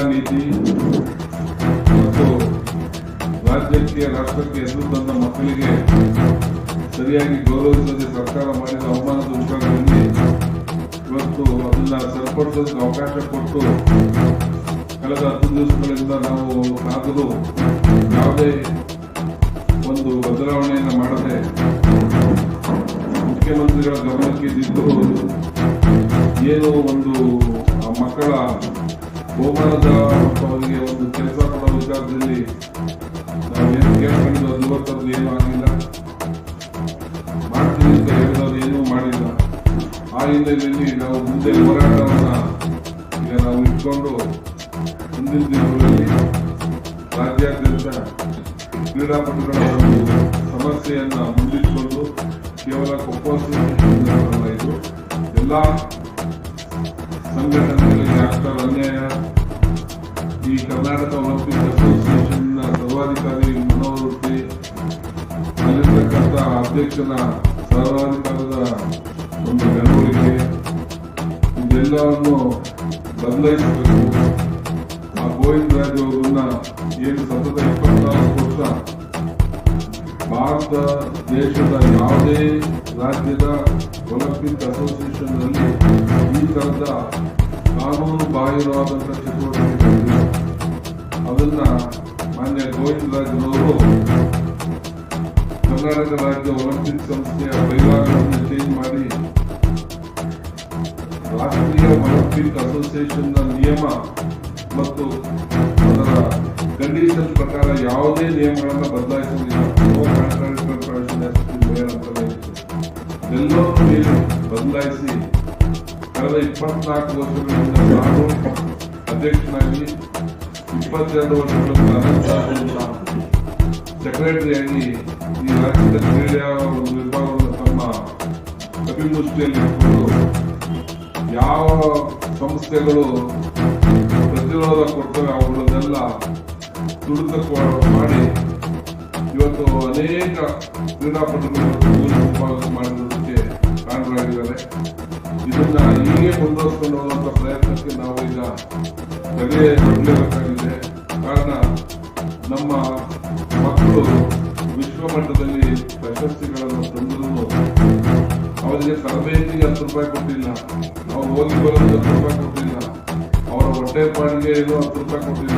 ಶಿಕ್ಷಣ ಮತ್ತು ರಾಜ್ಯಕ್ಕೆ, ರಾಷ್ಟ್ರಕ್ಕೆ ಎದುರು ತಂದ ಮಕ್ಕಳಿಗೆ ಸರಿಯಾಗಿ ಗೌರವಿಸದೆ ಸರ್ಕಾರ ಮಾಡಿದ ಅವಮಾನದ ವಿಚಾರದಲ್ಲಿ ಇವತ್ತು ಅದನ್ನ ಸರಿಪಡಿಸೋದಕ್ಕೆ ಅವಕಾಶ ಕೊಟ್ಟು ಕಳೆದ ಹತ್ತು ದಿವಸಗಳಿಂದ ನಾವು ಕಾದರೂ ಯಾವುದೇ ಒಂದು ಬದಲಾವಣೆಯನ್ನು ಮಾಡದೆ ಮುಖ್ಯಮಂತ್ರಿಗಳ ಗಮನಕ್ಕೆ ಇದ್ದಿದ್ದು ಏನು ಒಂದು ಮಕ್ಕಳ ಬಹುಮಾನದ ಒಂದು ಕೆಲಸ ಕೊಡೋ ವಿಚಾರದಲ್ಲಿ ನಾವೇನು ಏನೂ ಆಗಿಲ್ಲ. ಮಾಡ್ತೀವಿ ಏನೂ ಮಾಡಿಲ್ಲ. ಆ ಹಿನ್ನೆಲೆಯಲ್ಲಿ ನಾವು ಮುಂದೆ ಹೋರಾಟವನ್ನ ಈಗ ನಾವು ಇಟ್ಕೊಂಡು ಮುಂದಿನ ದಿನಗಳಲ್ಲಿ ರಾಜ್ಯಾದ್ಯಂತ ಕ್ರೀಡಾಪಟುಗಳ ಸಮಸ್ಯೆಯನ್ನು ಮುಂದಿಟ್ಟುಕೊಂಡು ಕೇವಲ ಕೊಪ್ಪಳ ಇದು. ಎಲ್ಲ ಸಂಘಟನೆಗಳಿಗೆ ಆಗ್ತಾ ಅನ್ಯಾಯ ಈ ಕರ್ನಾಟಕ ಒಲಿಂಪಿಕ್ ಅಸೋಸಿಯೇಷನ್ನ ಸರ್ವಾಧಿಕಾರಿ ಮನೋವೃತ್ತಿ ಅಲ್ಲಿರ್ತಕ್ಕಂಥ ಅಧ್ಯಕ್ಷನ ಸರ್ವಾಧಿಕಾರದ ಒಂದು ನಡವಳಿಕೆ ಇದೆಲ್ಲವನ್ನು ಬದಲಾಯಿಸಬೇಕು ಆ ಗೋವಿಂದ ರಾಜ್ ಅವರನ್ನ ಏನು ಸತತ ಇಪ್ಪತ್ನಾಲ್ಕು ವರ್ಷ ಭಾರತ ದೇಶದ ಯಾವುದೇ ರಾಜ್ಯದ ಒಲಿಂಪಿಕ್ ಅಸೋಸಿಯೇಷನ್ನಲ್ಲಿ ಈ ಕಾನೂನು ಬಾಹಿರವಾದಂತಹ ಚಟುವಟಿಕೆಗಳಿವೆ ಅದನ್ನ ಮಾನ್ಯ ಗೋವಿಂದ ರಾಜ್ರವರು ಕರ್ನಾಟಕ ರಾಜ್ಯ ಒಲಿಂಪಿಕ್ ಸಂಸ್ಥೆಯ ಬೈಲಾಗಳನ್ನು ಚೇಂಜ್ ಮಾಡಿ ರಾಷ್ಟ್ರೀಯ ಒಲಿಂಪಿಕ್ ಅಸೋಸಿಯೇಷನ್ನ ನಿಯಮ ಮತ್ತು ಅದರ ಕಂಡೀಷನ್ ಪ್ರಕಾರ ಯಾವುದೇ ನಿಯಮಗಳನ್ನು ಬದಲಾಯಿಸುವುದಿಲ್ಲ. ಎಲ್ಲವನ್ನೂ ಬದಲಾಯಿಸಿ ಕಳೆದ ಇಪ್ಪತ್ನಾಲ್ಕು ವರ್ಷಗಳಿಂದ ನಾನು ಅಧ್ಯಕ್ಷನಾಗಿ ಇಪ್ಪತ್ತೆರಡು ವರ್ಷಗಳಿಂದ ಅನಂತ ಸೆಕ್ರೆಟರಿಯಾಗಿ ಈ ರಾಜ್ಯದ ಕ್ರೀಡೆಯ ಒಂದು ವಿಭಾಗವನ್ನು ತಮ್ಮ ಅಭಿವೃದ್ಧಿಯಲ್ಲಿ ಯಾವ ಸಂಸ್ಥೆಗಳು ಪ್ರತಿರೋಧ ಕೊಡ್ತವೆ ಅವುಗಳನ್ನೆಲ್ಲ ತುಳಿತ ಮಾಡಿ ಇವತ್ತು ಅನೇಕ ಕ್ರೀಡಾಪಟುಗಳು ವಿಭಾಗ ಮಾಡಿರೋದಕ್ಕೆ ಇದನ್ನ ಹೀಗೆ ಮುಂದುವರಿಸಿಕೊಂಡು ಹೋಗುವಂತ ಪ್ರಯತ್ನಕ್ಕೆ ನಾವು ಈಗ ತಲೆ ಹೊರಲೇಬೇಕಾಗಿದೆ ಕಾರಣ, ನಮ್ಮ ಮಕ್ಕಳು ವಿಶ್ವಮಟ್ಟದಲ್ಲಿ ಪ್ರಶಸ್ತಿಗಳನ್ನು ತಂದರೂ ಅವರಿಗೆ ತರಬೇತಿಗೆ ಹತ್ತು ರೂಪಾಯಿ ಕೊಟ್ಟಿಲ್ಲ. ಅವ್ರು ಹೋಗಿ ಬರೋದು ಹತ್ತು ರೂಪಾಯಿ ಕೊಟ್ಟಿಲ್ಲ. ಅವರ ಹೊಟ್ಟೆ ಪಾಡಿಗೆ ಏನು ಹತ್ತು ರೂಪಾಯಿ ಕೊಟ್ಟಿಲ್ಲ.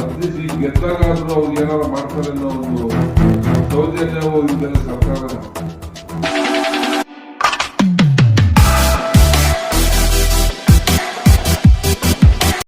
ಅದ್ರಿಸಿ ಗೆದ್ದಾಗಾದರೂ ಗೆದ್ದಾಗಾದ್ರೂ ಅವ್ರು ಏನಾದ್ರು ಮಾಡ್ತಾರೆ ಅನ್ನೋ ಒಂದು ಸೌಜನ್ಯವೂ ಇದನ್ನು ಸರ್ಕಾರ